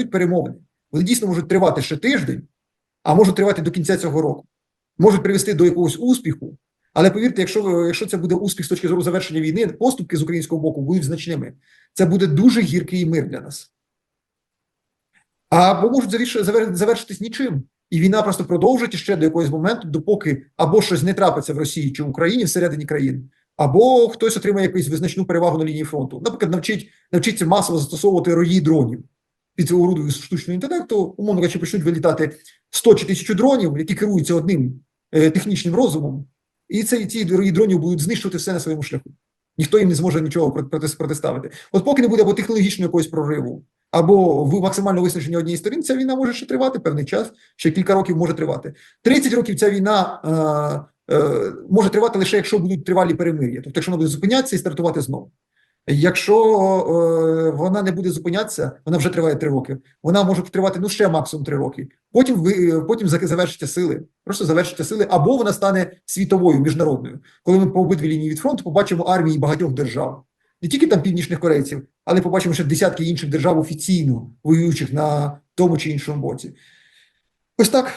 йдуть перемовини. Вони дійсно можуть тривати ще тиждень, а можуть тривати до кінця цього року, можуть привести до якогось успіху. Але повірте, якщо, якщо це буде успіх з точки зору завершення війни, поступки з українського боку будуть значними. Це буде дуже гіркий мир для нас. Або можуть завершитись нічим. І війна просто продовжить ще до якогось моменту, допоки або щось не трапиться в Росії чи в Україні всередині країн, або хтось отримає якусь визначну перевагу на лінії фронту. Наприклад, навчить навчиться масово застосовувати рої дронів під орудою штучного інтелекту, умовно кажучи, почнуть вилітати 100 чи 1000 дронів, які керуються одним е, технічним розумом, і це ці дронів будуть знищувати все на своєму шляху. Ніхто їм не зможе нічого проти- проти- протиставити. От поки не буде або технологічного якогось прориву, або в максимально виснаження однієї сторін, ця війна може ще тривати певний час, ще кілька років може тривати. 30 років ця війна е, е, може тривати лише якщо будуть тривалі перемир'я, тобто якщо вона буде зупинятися і стартувати знову. Якщо е, вона не буде зупинятися, вона вже триває три роки. Вона може тривати ну ще максимум три роки. Потім ви потім зак- завершаться сили, просто завершаться сили, або вона стане світовою міжнародною. Коли ми по обидві лінії від фронту побачимо армії багатьох держав, не тільки там північних корейців, але побачимо ще десятки інших держав офіційно воюючих на тому чи іншому боці. Ось так.